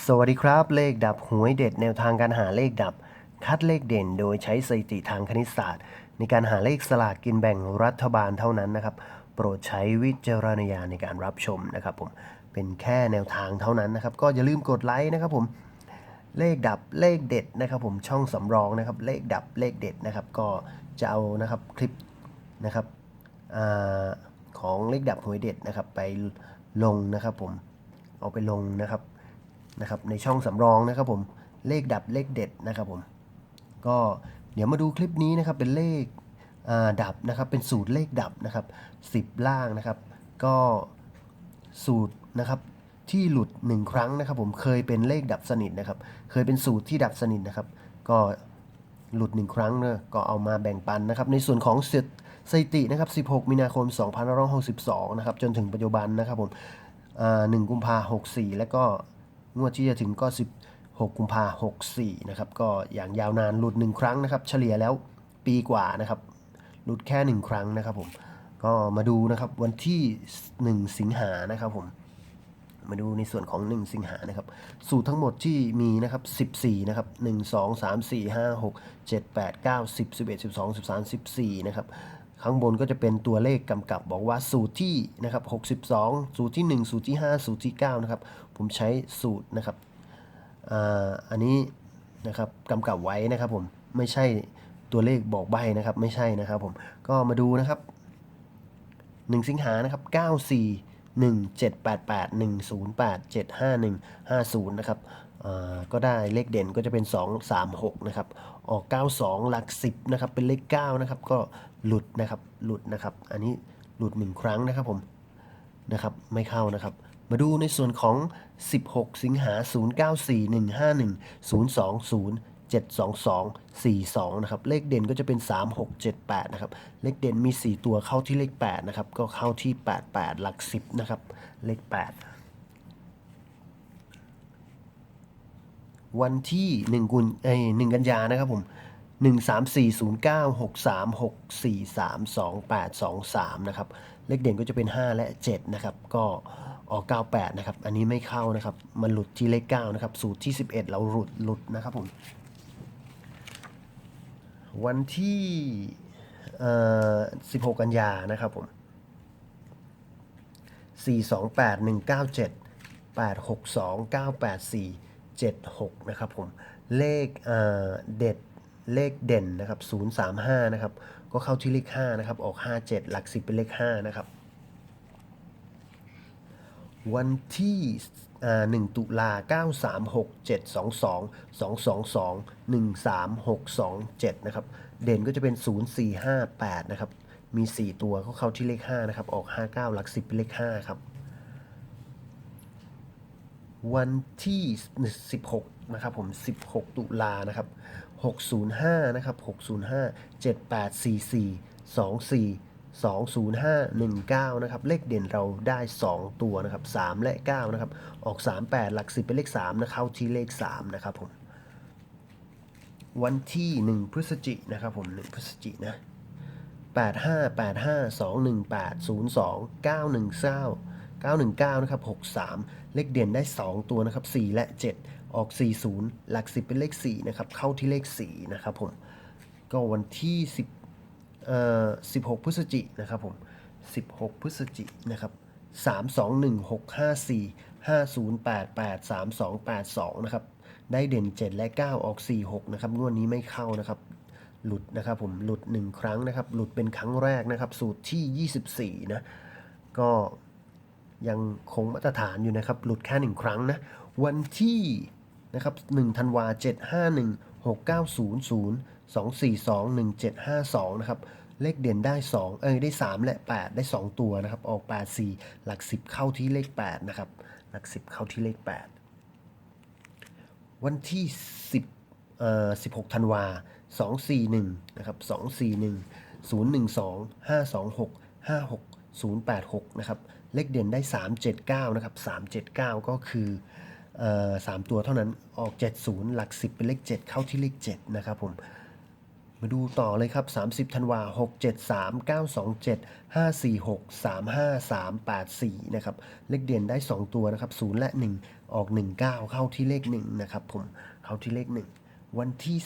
สวัสดีครับ เลขดับหวยเด็ดแนวทางการหาเลขดับ คัดเลขเด่นโดยใช้สถิติทางคณิตศาสตร์ ในการหาเลขสลากกินแบ่งรัฐบาลเท่านั้นนะครับ โปรดใช้วิจารณญาณในการรับชมนะครับผมเป็นแค่แนวทางเท่านั้นนะครับ ก็อย่าลืมกดไลค์นะครับผมเลขดับเลขเด็ดนะครับ ผมช่องสำรองนะครับ เลขดับเลขเด็ดนะครับ ก็จะเอานะครับคลิปนะครับอของเลขดับหวยเด็ดนะครับ ไปลงนะครับ ผมเอาไปลงนะครับ นะครับในช่องสำรองนะครับผมเลขดับเลขเด็ดนะครับผมก็เดี๋ยวมาดูคลิปนี้นะครับเป็นเลขดับนะครับเป็นสูตรเลขดับนะครับ10 ล่างนะครับ ก็สูตรนะครับที่หลุด 1 ครั้งนะครับ ผมเคยเป็นเลขดับสนิทนะครับ เคยเป็นสูตรที่ดับสนิทนะครับ ก็หลุด 1 ครั้งเนอะก็เอามาแบ่งปันนะครับ ในส่วนของสสถิตินะครับ 16 มีนาคม 2562 นะครับ จนถึงปัจจุบันนะครับผมอ่า1กุมภา64 แล้วก็ งวดที่จะถึงก็ 16 กุมภา64นะครับ ก็อย่างยาวนานหลุด 1 ครั้งนะครับ เฉลี่ยแล้วปีกว่านะครับ หลุดแค่ 1 ครั้งนะครับผม ก็มาดูนะครับวันที่ 1 สิงหานะครับผม มาดูในส่วนของ 1 สิงหานะครับ สูตรทั้งหมดที่มีนะครับ14 นะครับ 1 2 3 4 5 6 7 8 9 10 11 12 13 14 นะครับ ข้างบนก็จะเป็นตัวเลขกำกับบอกว่าสูตรที่นะครับ62 สูตรที่ 1 สูตรที่ 5 สูตรที่ 9 นะครับ ผมใช้สูตรนะครับอ,อันนี้นะครับกำกับไว้นะครับผมไม่ใช่ตัวเลขบอกใบนะครับ ไม่ใช่นะครับผมก็มาดูนะครับ 1 สิงหานะครับ94 1788 108 751 50 นะครับก็ได้เลขเด่นก็จะเป็น 2 3 6 นะครับ ออก 92 หลัก 10 นะครับ เป็นเลข 9 นะครับ ก็หลุดนะครับ หลุดนะครับ อันนี้หลุด 1 ครั้งนะครับผม นะครับ ไม่เข้านะครับ มาดูในส่วนของ 16 สิงหา 094151 020 722 42 นะครับ เลขเด่นก็จะเป็น 3678 นะครับ เลขเด่นมี 4 ตัวเข้าที่เลข 8 นะครับ ก็เข้าที่ 88 หลัก 10 นะครับ เลข 8 วันที่1กุนเอ้ย1กันยานะครับผม1 3 4 0 9 6 3 6 4 3 2 8 2 3 นะครับ เลขเด่นก็จะเป็น 5 และ 7 นะครับ ก็ออก98 นะครับ อันนี้ไม่เข้านะครับ มันหลุดที่เลข 9 นะครับ สูตรที่ 11 เราหลุด หลุดนะครับผม วันที่16 กันยานะครับผม 428 197 862 984 76 นะครับผม เลขเเด็ดเลขเด่นนะครับ 035 นะครับ ก็เข้าที่เลข 5 นะครับ ออก 57 หลัก 10 เป็นเลข 5 นะครับ วันที่1ตุลา936 722 222 13627 นะครับ เด่นก็จะเป็น 0458 นะครับ มี 4 ตัวก็เข้าที่เลข 5 นะครับ ออก 59 หลัก 10 เป็นเลข 5 ครับ วันที่ 16 นะครับผม 16 ตุลานะครับ 605 นะครับ 605 7844 24 205 19 นะครับ เลขเด่นเราได้ 2 ตัวนะครับ 3 และ 9 นะครับ ออก 38 หลัก 10 เป็นเลข 3 นะเข้าที่เลข 3 นะครับผม วันที่ 1 พฤศจินะครับผม 1 พฤศจินะ 85 85 218 02 919 919 นะครับ 63 เลขเด่นได้ 2 ตัวนะครับ 4 และ 7 ออก 40 หลัก 10 เป็นเลข 4 นะครับ เข้าที่เลข 4 นะครับผม ก็วันที่10 16 พฤศจินะครับผม 16 พฤศจินะครับ321654 5088 3282 นะครับ ได้เด่น 7 และ 9 ออก 46 นะครับ งวดนี้ไม่เข้านะครับ หลุดนะครับผม หลุด 1 ครั้งนะครับ หลุดเป็นครั้งแรกนะครับ สูตรที่ 24 นะ ก็ยังคงมาตรฐานอยู่นะครับ หลุดแค่ 1 ครั้งนะ วันที่นะครับ1ธันวา751 6900 242 1752นะครับ เลขเด่นได้ 2 เอ้ยได้ 3 และ 8 ได้ 2 ตัวนะครับ ออก 84 หลัก 10 เข้าที่เลข 8 นะครับ หลัก 10 เข้าที่เลข 8 วันที่ 10เอ่อ16ธันวา241นะครับ241 012 526 56 086 นะครับ เลขเด่นได้ 379 นะครับ 379 ก็คือ เอ่อ3ตัวเท่านั้นออก 70 หลัก 10 เป็นเลข 7 เข้าที่เลข 7 นะครับผม มาดูต่อเลยครับ 30ธันวา673 927 546 35384 นะครับ เลขเด่นได้ 2 ตัวนะครับ 0 และ 1 ออก 19 เข้าที่เลข 1 นะครับผม เข้าที่เลข 1 วันที่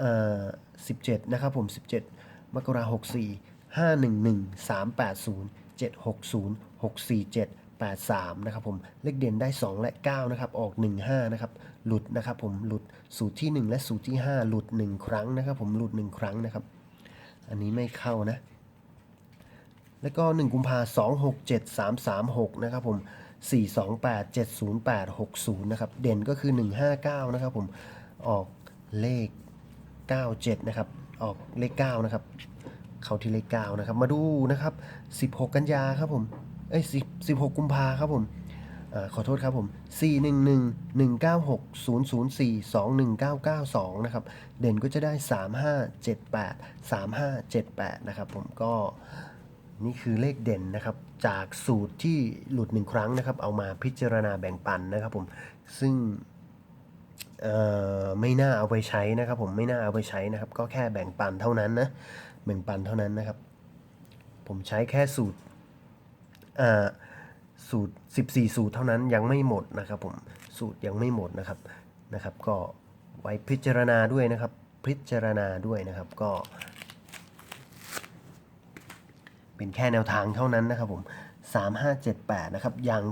เอ่อ17นะครับผม 17 มกราคม64 511 380 760 647 83นะครับผมเลขเด่นได้ 2 และ9นะครับออก 15นะครับหลุดนะครับผมหลุดสูตรที่ 1 และสูตรที่ 5 หลุด 1 ครั้งนะครับผมหลุด 1 ครั้งนะครับ อันนี้ไม่เข้านะ แล้วก็ 1 กุมภา2 6 7 3 3 6นะครับผม4 2 8 7 0 8 6 0นะครับเด่นก็คือ 159นะครับผมออกเลข 97นะครับออกเลข9นะครับเข้าที่เลข9นะครับมาดูนะครับ 16 กันยาครับผม เอ้ย10 16กุมภาครับผมอขอโทษครับผม 411 196 004 21992 นะครับ เด่นก็จะได้ 3578 3578 นะครับผมก็นี่คือเลขเด่นนะครับ จากสูตรที่หลุดหนึ่งครั้งนะครับ เอามาพิจารณาแบ่งปันนะครับผม ซึ่งไม่น่าเอาไปใช้นะครับผมไม่น่าเอาไปใช้นะครับ ก็แค่แบ่งปันเท่านั้นนะแบ่งปันเท่านั้นนะครับ ผมใช้แค่สูตร สูตร 14 สูตรเท่านั้นยังไม่หมดนะครับผมสูตรยังไม่หมดนะครับนะครับ ก็ไว้พิจารณาด้วยนะครับ พิจารณาด้วยนะครับก็ เป็นแค่แนวทางเท่านั้นนะครับผม 3578 นะครับอย่าง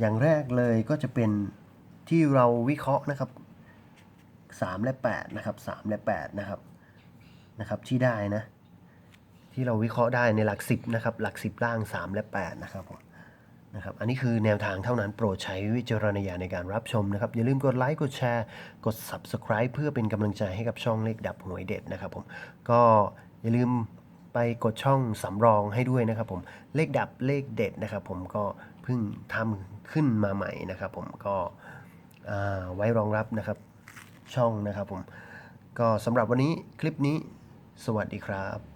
อย่างแรกเลยก็จะเป็นที่เราวิเคราะห์นะครับ 3 และ 8 นะครับ 3 และ 8 นะครับนะครับที่ได้นะ ที่เราวิเคราะห์ได้ในหลัก 10นะครับหลัก 10 ล่าง 3 และ 8 นะครับนะครับอันนี้คือแนวทางเท่านั้นโปรดใช้วิจารณญาณในการรับชมนะครับ อย่าลืมกดไลค์กดแชร์กด Subscribe เพื่อเป็นกำลังใจให้กับช่องเลขดับหวยเด็ดนะครับผมก็อย่าลืมไปกดช่องสำรองให้ด้วยนะครับผมเลขดับเลขเด็ดนะครับผมก็เพิ่งทำขึ้นมาใหม่นะครับผมก็ไว้รองรับนะครับช่องนะครับผมก็สำหรับวันนี้คลิปนี้สวัสดีครับ